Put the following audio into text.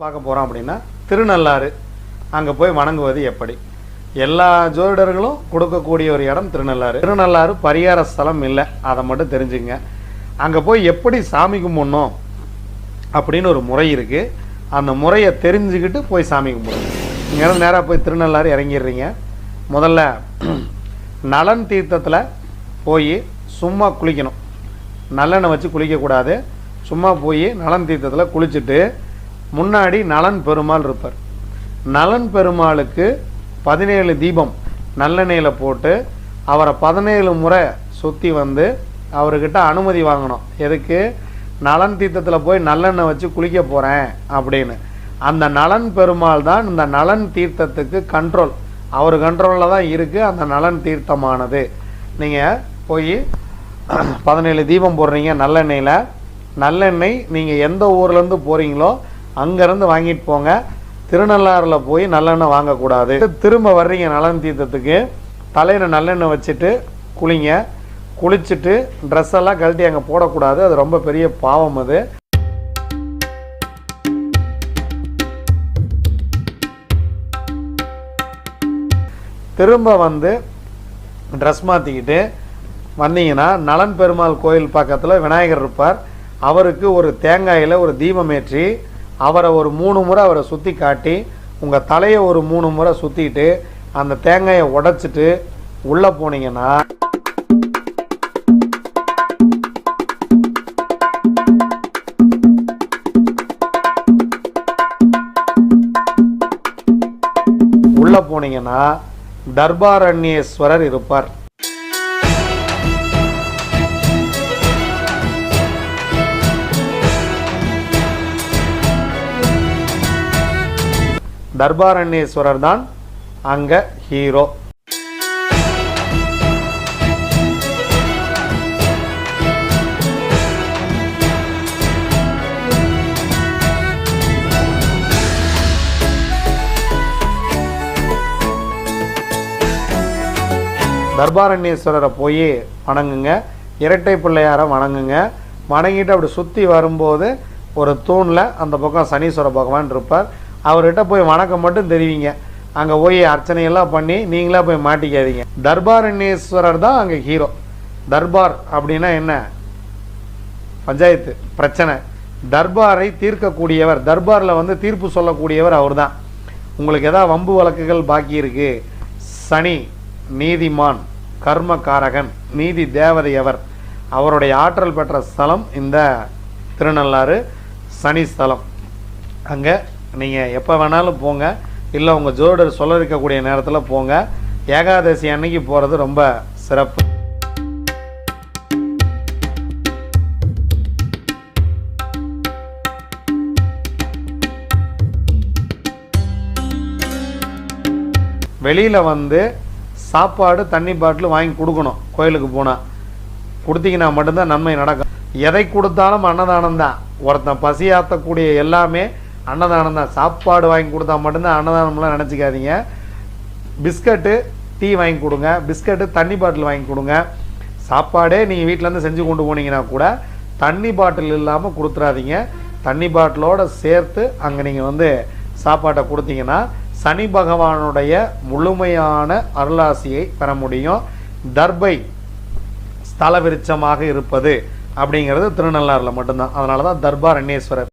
பார்க்க போகிறோம் அப்படின்னா திருநள்ளாறு. அங்கே போய் வணங்குவது எப்படி? எல்லா ஜோதிடர்களும் கொடுக்கக்கூடிய ஒரு இடம் திருநள்ளாறு. திருநள்ளாறு பரிகார ஸ்தலம் இல்லை அதை மட்டும் தெரிஞ்சுங்க. அங்கே போய் எப்படி சாமி கும்பிடணும் அப்படின்னு ஒரு முறை இருக்குது அந்த முறையை தெரிஞ்சுக்கிட்டு போய் சாமி கும்பிடணும். இங்கேருந்து நேராக போய் திருநள்ளாறு இறங்கிடுறீங்க. முதல்ல நலன் தீர்த்தத்தில் போய் சும்மா குளிக்கணும். நல்லெண்ணெய் வச்சு குளிக்கக்கூடாது. சும்மா போய் நலன் தீர்த்தத்தில் குளிச்சுட்டு முன்னாடி நலன் பெருமாள் இருப்பார். நலன் பெருமாளுக்கு பதினேழு தீபம் நல்லெண்ணெயில் போட்டு அவரை பதினேழு முறை சுற்றி வந்து அவர்கிட்ட அனுமதி வாங்கணும். எதுக்கு? நலன் தீர்த்தத்தில் போய் நல்லெண்ணெய் வச்சு குளிக்க போகிறேன் அப்படின்னு. அந்த நலன் பெருமாள் தான் இந்த நலன் தீர்த்தத்துக்கு கண்ட்ரோல் அவர் கண்ட்ரோலில் தான் இருக்குது அந்த நலன் தீர்த்தமானது. நீங்கள் போய் பதினேழு தீபம் போடுறீங்க நல்லெண்ணெயில். நல்லெண்ணெய் நீங்கள் எந்த ஊர்லேருந்து போகிறீங்களோ அங்கேருந்து வாங்கிட்டு போங்க. திருநள்ளாறில் போய் நல்லெண்ணெய் வாங்கக்கூடாது. திரும்ப வர்றீங்க நலன் தீர்த்தத்துக்கு தலையில் நல்லெண்ணெய் வச்சுட்டு குளிங்க. குளிச்சுட்டு ட்ரெஸ் எல்லாம் கழட்டி அங்கே போடக்கூடாது. அது ரொம்ப பெரிய பாவம் அது. திரும்ப வந்து ட்ரெஸ் மாற்றிக்கிட்டு வந்தீங்கன்னா நலன் பெருமாள் கோயில் பக்கத்தில் விநாயகர் இருப்பார். அவருக்கு ஒரு தேங்காயில் ஒரு தீபம் ஏற்றி அவரை ஒரு மூணு முறை அவரை சுற்றி காட்டி உங்கள் தலையை ஒரு மூணு முறை சுற்றிட்டு அந்த தேங்காயை உடைச்சிட்டு உள்ளே போனீங்கன்னா உள்ளே போனீங்கன்னா தர்பாரண்யேஸ்வரர் இருப்பார். தர்பாரண்யேஸ்வரர் தான் அங்க ஹீரோ தர்பாரண்யேஸ்வரரை போய் வணங்குங்க. இரட்டை பிள்ளையாரை வணங்குங்க. வணங்கிட்டு அப்படி சுற்றி வரும்போது ஒரு தூணில் அந்த பக்கம் சனீஸ்வர பகவான் இருப்பார். அவர்கிட்ட போய் வணக்கம் மட்டும் தெரிவிங்க. அங்கே போய் அர்ச்சனையெல்லாம் பண்ணி நீங்களாக போய் மாட்டிக்காதீங்க. தர்பாரண்யேஸ்வரர் தான் அங்கே ஹீரோ தர்பார் அப்படின்னா என்ன? பஞ்சாயத்து பிரச்சனை. தர்பாரை தீர்க்கக்கூடியவர் தர்பாரில் வந்து தீர்ப்பு சொல்லக்கூடியவர் அவர்தான். உங்களுக்கு எதாவது வம்பு வழக்குகள் பாக்கி இருக்குது சனி நீதிமான் கர்மகாரகன் நீதி தேவதை அவர். அவருடைய ஆற்றல் பெற்ற ஸ்தலம் இந்த திருநள்ளாறு சனி ஸ்தலம். அங்கே நீங்கள் எப்போ வேணாலும் போங்க. இல்லை உங்கள் ஜோடர் சொல்ல இருக்கக்கூடிய நேரத்தில் போங்க. ஏகாதசி அன்னைக்கு போகிறது ரொம்ப சிறப்பு. வெளியில் வந்து சாப்பாடு தண்ணி பாட்டில் வாங்கி கொடுக்கணும் கோயிலுக்கு போனால் கொடுத்தீங்கன்னா மட்டும்தான் நன்மை நடக்கும். எதை கொடுத்தாலும் அன்னதானம் தான். ஒருத்தன் பசியாற்றக்கூடிய எல்லாமே அன்னதானம் தான் சாப்பாடு வாங்கி கொடுத்தா மட்டும்தான் அன்னதானம்லாம் நினச்சிக்காதீங்க. பிஸ்கட்டு டீ வாங்கி கொடுங்க. பிஸ்கட்டு தண்ணி பாட்டில் வாங்கி கொடுங்க. சாப்பாடே நீங்கள் வீட்டிலேருந்து செஞ்சு கொண்டு போனீங்கன்னா கூட தண்ணி பாட்டில் இல்லாமல் கொடுத்துறாதீங்க. தண்ணி பாட்டிலோடு சேர்த்து அங்கே நீங்கள் வந்து சாப்பாட்டை கொடுத்தீங்கன்னா சனி பகவானுடைய முழுமையான அருளாசியை பெற முடியும். தர்பை ஸ்தல விருட்சமாக இருப்பது அப்படிங்கிறது திருநள்ளாறில் மட்டும்தான். அதனால தான் தர்பாரண்யேஸ்வரர்